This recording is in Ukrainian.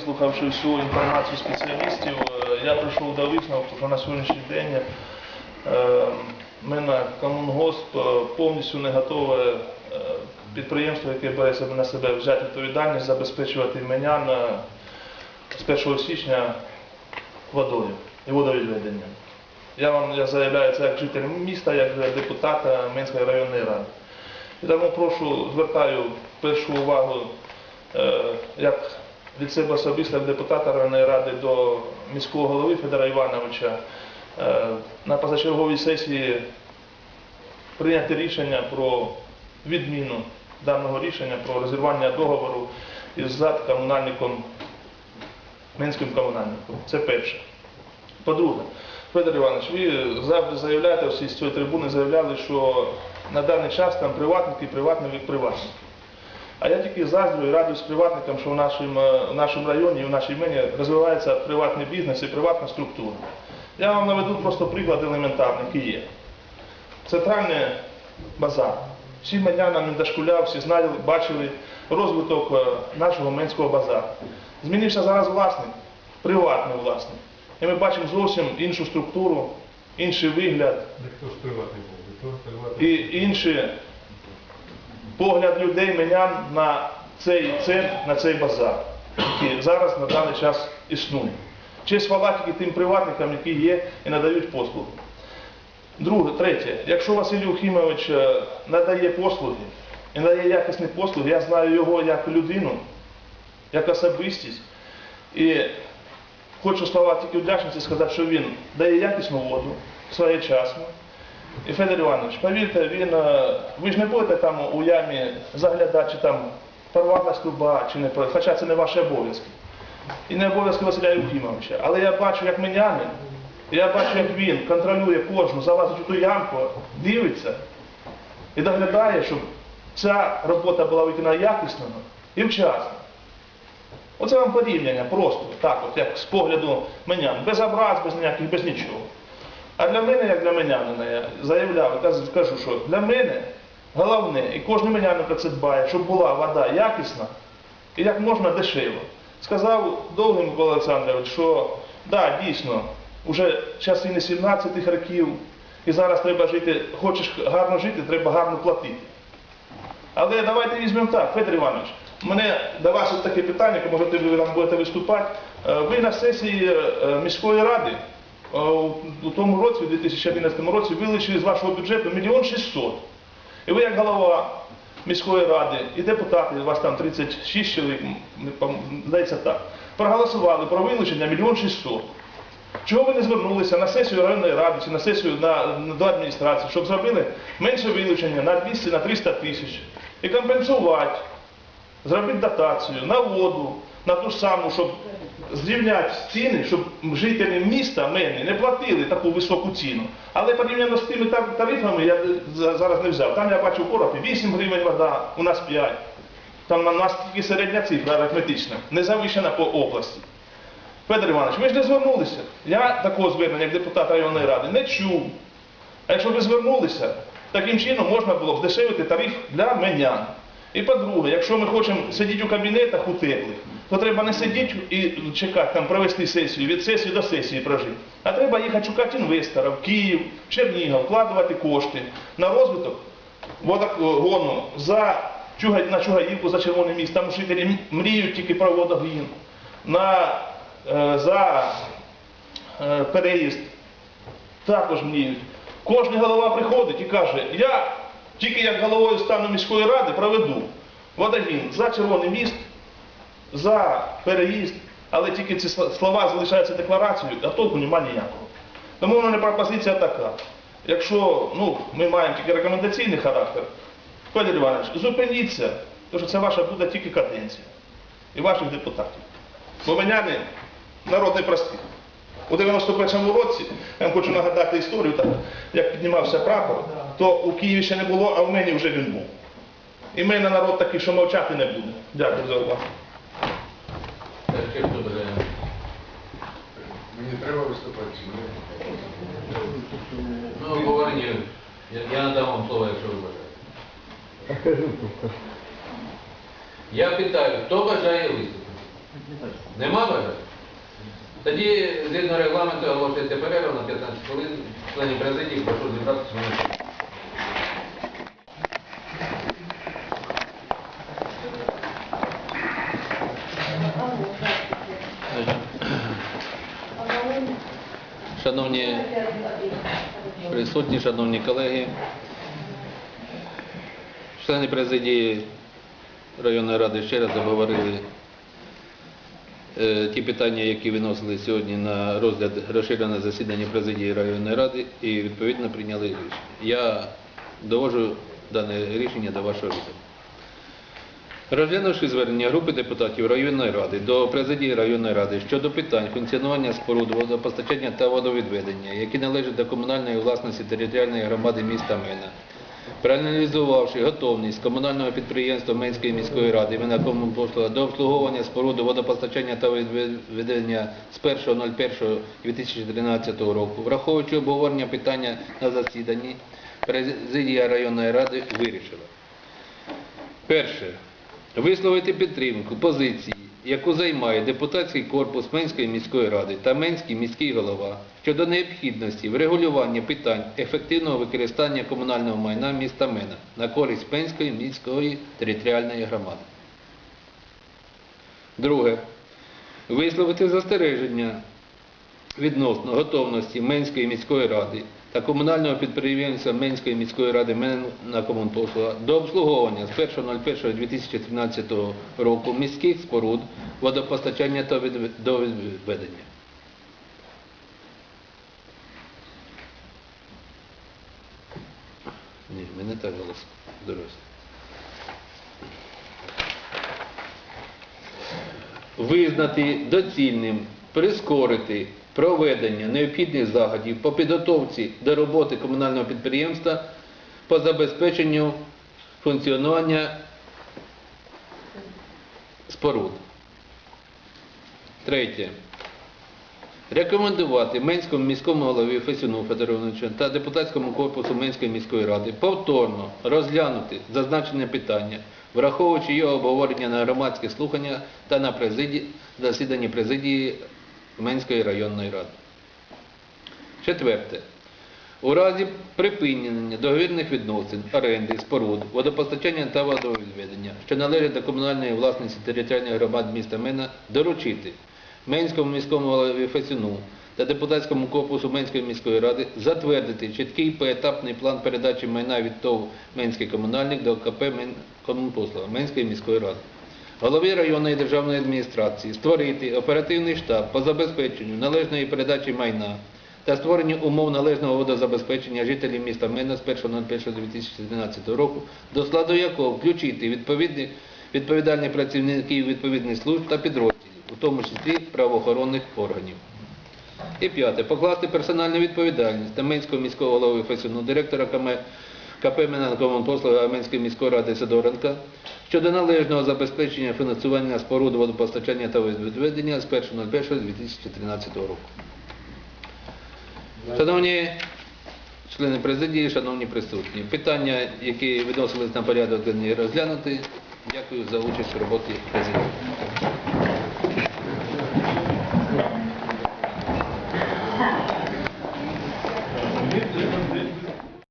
Вислухавши всю інформацію спеціалістів, е, я прийшов до висновку, що на сьогоднішній день е, ми на Комунгосп е, повністю не готове підприємство, яке бере на себе взяти відповідальність, забезпечувати мене з 1 січня водою і водовідведенням. Я вам я заявляю це як житель міста, як депутата Минської районної ради. І тому прошу, звертаю першу увагу як від себе особисто, як депутата районної ради до міського голови Федора Івановича е, на позачерговій сесії прийняти рішення про відміну даного рішення про розірвання договору із ЗАД комунальником, Минським комунальником. Це перше. По-друге, Федор Іванович, ви завжди заявляєте, всі з цієї трибуни заявляли, що на даний час там приватники, приватники, приватники. А я тільки заздрю і радуюсь приватникам, що в нашому, в нашому районі і в нашій мені розвивається приватний бізнес і приватна структура. Я вам наведу просто приклад елементарний, який є. Центральний базар. Всі медяна не дошкуляв, всі знали, бачили розвиток е, нашого Менського базару. Змінився зараз власник, приватний власник. І ми бачимо зовсім іншу структуру, інший вигляд? І інший погляд людей менян на цей центр, на цей базар, який зараз на даний час існує. Честь хвала тільки тим приватникам, які є і надають послуги. Друге, третє, якщо Василь Юхімович е, надає послуги і надає якісні послуги, я знаю його як людину, як особистість. І хочу слова тільки вдячності сказати, що він дає якісну воду своєчасно. І Федор Іванович, повірте, він, е, ви ж не будете там у ямі заглядати, чи там порвалась труба, чи не порвалась, хоча це не ваші обов'язки. І не обов'язки Василя Євгімовича. Але я бачу, як менянин, я бачу, як він контролює кожну, залазить у ту ямку, дивиться і доглядає, щоб ця робота була виконана якісно і вчасно. Оце вам порівняння просто, так от, як з погляду менян, без образ, без ніяких, без нічого. А для мене, як для менянина, я заявляв, кажу- що для мене головне, і кожен менянин про це дбає, щоб була вода якісна і як можна дешево. Сказав довгий Микола Олександрович, що да, дійсно, вже часи не 17-х років, і зараз треба жити, хочеш гарно жити, треба гарно платити. Але давайте візьмемо так, Федор Іванович, мене до вас таке питання, може ви там будете виступати. Е, Ви на сесії е, міської ради у у тому році, у 2011 році, вилучили з вашого бюджету мільйон 600. І ви як голова міської ради і депутати, у вас там 36 чоловік, здається так, проголосували про вилучення мільйон 600. Чого ви не звернулися на сесію районної ради чи на сесію на, на- до адміністрації, щоб зробили менше вилучення на 200 на 300 тисяч і компенсувати, зробити дотацію на воду, на ту ж саму, щоб зрівняти ціни, щоб жителі міста мене не платили таку високу ціну. Але порівняно з тими тарифами я зараз не взяв. Там я бачу в Коропі 8 гривень вода, у нас 5. Там на нас тільки середня цифра арифметична, не завищена по області. Федор Іванович, ви ж не звернулися. Я такого звернення, як депутат районної ради, не чув. А якщо ви звернулися, таким чином можна було б здешевити тариф для менян. І по-друге, якщо ми хочемо сидіти у кабінетах у теплих, то треба не сидіти і чекати, там провести сесію, від сесії до сесії прожити. А треба їхати шукати інвестора в Київ, Чернігів, вкладувати кошти на розвиток водогону за Чуга- на Чугаївку, за Червоне місто. Там жителі мріють тільки про водогін. На, е, за е, переїзд також мріють. Кожен голова приходить і каже, я тільки як головою стану міської ради проведу водогін за Червоний міст, за переїзд, але тільки ці слова залишаються декларацією, а толку немає ніякого. Тому в мене пропозиція така. Якщо ну, ми маємо тільки рекомендаційний характер, Федір Іванович, зупиніться, тому що це ваша буде тільки каденція і ваших депутатів. Бо мене народ не простий. У 91-му році, я вам хочу нагадати історію, так, як піднімався прапор, то у Києві ще не було, а в мені вже він був. І ми на народ такий, що мовчати не буде. Дякую за увагу. Ще хто бажає? Мені треба виступати чи ні? Ну, обговорення. Я, я надам вам слово, якщо ви бажаєте. Я питаю, хто бажає виступити? Нема бажання? Тоді, згідно регламенту, оголошується перерва на 15 хвилин. Членів президії прошу зібратися мене. Шановні присутні, шановні колеги, члени президії районної ради ще раз обговорили е, ті питання, які виносили сьогодні на розгляд розширене засідання президії районної ради і відповідно прийняли рішення. Я довожу дане рішення до вашого відома. Розглянувши звернення групи депутатів районної ради до президії районної ради щодо питань функціонування споруд водопостачання та водовідведення, які належать до комунальної власності територіальної громади міста Мена, проаналізувавши готовність комунального підприємства Менської міської ради Мінакомунпослуга до обслуговування споруди водопостачання та відведення з 1.01.2013 року, враховуючи обговорення питання на засіданні, президія районної ради вирішила. Перше. Висловити підтримку позиції, яку займає депутатський корпус Менської міської ради та Менський міський голова щодо необхідності врегулювання питань ефективного використання комунального майна міста Мена на користь Менської міської територіальної громади. Друге. Висловити застереження відносно готовності Менської міської ради та комунального підприємства Менської міської ради на комунпослуга до обслуговування з 1.01.2013 року міських споруд, водопостачання та відве- відведення. Ні, мене так голос. Дорозі. визнати доцільним прискорити проведення необхідних заходів по підготовці до роботи комунального підприємства по забезпеченню функціонування споруд. Третє. Рекомендувати Менському міському голові Фесюну Федоровичу та депутатському корпусу Менської міської ради повторно розглянути зазначене питання, враховуючи його обговорення на громадських слуханнях та на засіданні президії Менської районної ради. Четверте. У разі припинення договірних відносин, оренди, споруд, водопостачання та водовідведення, що належать до комунальної власності територіальних громад міста Мена, доручити Менському міському голові Фесюну та депутатському корпусу Менської міської ради затвердити чіткий поетапний план передачі майна від ТОВ Менський комунальник до КП Мен... Комунпослуга Менської міської ради. Голові районної державної адміністрації створити оперативний штаб по забезпеченню належної передачі майна та створенню умов належного водозабезпечення жителів міста Мена з 1.01.2013 року, до складу якого включити відповідальні працівників відповідних служб та підрозділів, у тому числі правоохоронних органів. І п'яте. Покласти персональну відповідальність Таменського міського голови Фесюну, директора КМ КП Менанкомунпослуга Аменської міської ради Сидоренка щодо належного забезпечення фінансування споруд водопостачання та відведення з 1.01.2013 року. Шановні члени президії, шановні присутні, питання, які відносились на порядок денний, розглянути. Дякую за участь в роботі президії.